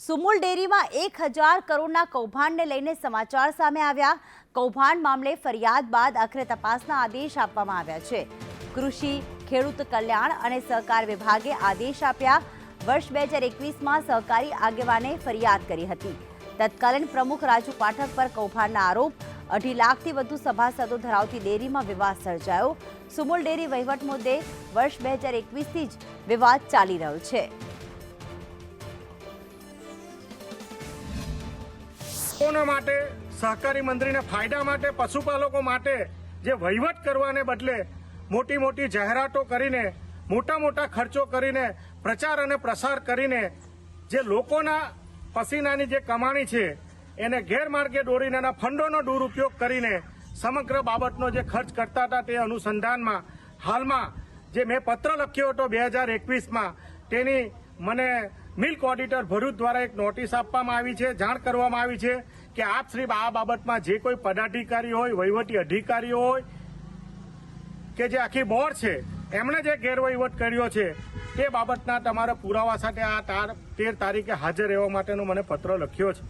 સુમુલ ડેરીમાં એક હજાર કરોડના કૌભાંડને લઈને સમાચાર સામે આવ્યા. કૌભાંડ મામલે ફરિયાદ બાદ આખરે તપાસના આદેશ આપવામાં આવ્યા છે. કૃષિ, ખેડૂત કલ્યાણ અને સહકાર વિભાગે આદેશ આપ્યા. વર્ષ બે હજાર એકવીસમાં સહકારી આગેવાને ફરિયાદ કરી હતી. તત્કાલીન પ્રમુખ રાજુ પાઠક પર કૌભાંડના આરોપ. અઢી લાખથી વધુ સભાસદો ધરાવતી ડેરીમાં વિવાદ સર્જાયો. સુમુલ ડેરી વહીવટ મુદ્દે વર્ષ બે હજાર એકવીસથી જ વિવાદ ચાલી રહ્યો છે. લોકોના માટે, સહકારી મંત્રીના ફાયદા માટે, પશુપાલકો માટે જે વહીવટ કરવાને બદલે મોટી મોટી જાહેરાતો કરીને મોટા મોટા ખર્ચો કરીને, પ્રચાર અને પ્રસાર કરીને જે લોકોના પસીનાની જે કમાણી છે, એને ગેરમાર્ગે દોરીને એના ફંડોનો દુરુપયોગ કરીને સમગ્ર બાબતનો જે ખર્ચ કરતા હતા તે અનુસંધાનમાં, હાલમાં જે મેં પત્ર લખ્યો હતો બે હજાર એકવીસમાં, તેની મને મિલ્ક ઓડિટર ભરૂચ દ્વારા એક નોટિસ આપવામાં આવી છે, જાણ કરવામાં આવી છે કે આપ શ્રી આ બાબતમાં જે કોઈ પદાધિકારી હોય, વહીવટી અધિકારીઓ હોય, કે જે આખી બોર્ડ છે, એમણે જે ગેરવહીવટ કર્યો છે તે બાબતના તમારા પુરાવા સાથે આ તાર તેર તારીખે હાજર રહેવા માટેનો મને પત્ર લખ્યો છે.